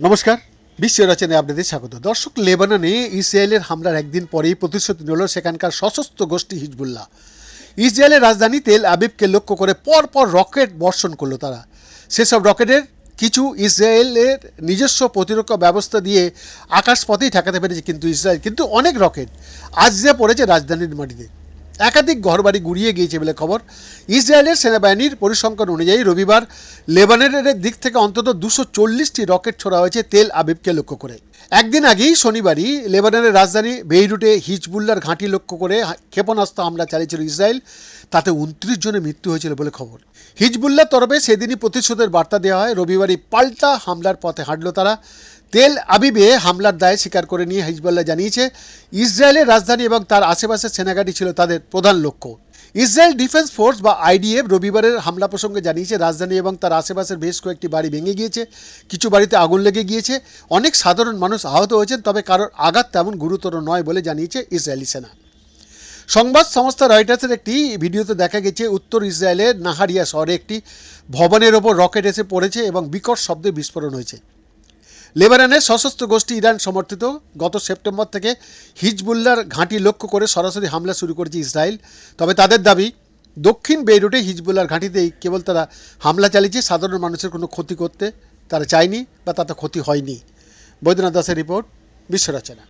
নমস্কার, বিশ্ব রচনায় আপনাদের স্বাগত। দর্শক, লেবাননে ইসরায়েলের হামলার একদিন পরেই প্রতিশ্রুতি নিল সেখানকার সশস্ত্র গোষ্ঠী হিজবুল্লাহ। ইসরায়েলের রাজধানী তেল আবিবকে লক্ষ্য করে পরপর রকেট বর্ষণ করল তারা। সেসব রকেটের কিছু ইসরায়েলের নিজস্ব প্রতিরক্ষা ব্যবস্থা দিয়ে আকাশপথেই ঠেকাতে পেরেছে কিন্তু ইসরায়েল, কিন্তু অনেক রকেট। আজ যে পড়েছে রাজধানীর মাটিতে। একাধিক ঘরবাড়ি গুড়িয়ে গিয়েছে বলে খবর। ইসরায়েলের সেনাবাহিনীর পরিসংখ্যান অনুযায়ী রবিবার লেবাননের দিক থেকে অন্তত দুশো চল্লিশটি রকেট ছোড়া হয়েছে তেল আবিবকে লক্ষ্য করে। একদিন আগেই শনিবারই লেবাননের রাজধানী বেইরুটে হিজবুল্লার ঘাঁটি লক্ষ্য করে ক্ষেপণাস্ত্র হামলা চালিয়েছিল ইসরায়েল। তাতে উনত্রিশ জনের মৃত্যু হয়েছিল বলে খবর। হিজবুল্লার তরফে সেদিনই প্রতিশোধের বার্তা দেওয়া হয়। রবিবারই পাল্টা হামলার পথে হাঁটল তারা। তেল আবিবে হামলার দায় স্বীকার করে নিয়ে হিজবুল্লাহ জানিয়েছে ইসরায়েলের রাজধানী এবং তার আশেপাশের সেনাঘাঁটি ছিল তাদের প্রধান লক্ষ্য। ইসরায়েল ডিফেন্স ফোর্স বা আইডিএফ রবিবারের হামলা প্রসঙ্গে জানিয়েছে, রাজধানী এবং তার আশেপাশের বেশ কয়েকটি বাড়ি ভেঙে গিয়েছে, কিছু বাড়িতে আগুন লেগে গিয়েছে। অনেক সাধারণ মানুষ আহত হয়েছেন, তবে কারোর আঘাত তেমন গুরুতর নয় বলে জানিয়েছে ইসরায়েলি সেনা। সংবাদ সংস্থা রয়টার্সের একটি ভিডিওতে দেখা গেছে, উত্তর ইসরায়েলের নাহারিয়া শহরে একটি ভবনের ওপর রকেট এসে পড়েছে এবং বিকট শব্দে বিস্ফোরণ হয়েছে। লেবাননের সশস্ত্র গোষ্ঠী ইরান সমর্থিত গত সেপ্টেম্বর থেকে হিজবুল্লার ঘাঁটি লক্ষ্য করে সরাসরি হামলা শুরু করেছে ইসরায়েল। তবে তাদের দাবি, দক্ষিণ বেইরুটে হিজবুল্লার ঘাঁটিতেই কেবল তারা হামলা চালিয়েছে, সাধারণ মানুষের কোনো ক্ষতি করতে তারা চায়নি বা তাতে ক্ষতি হয়নি। বৈদ্যনাথ দাসের রিপোর্ট বিশ্ব রচনা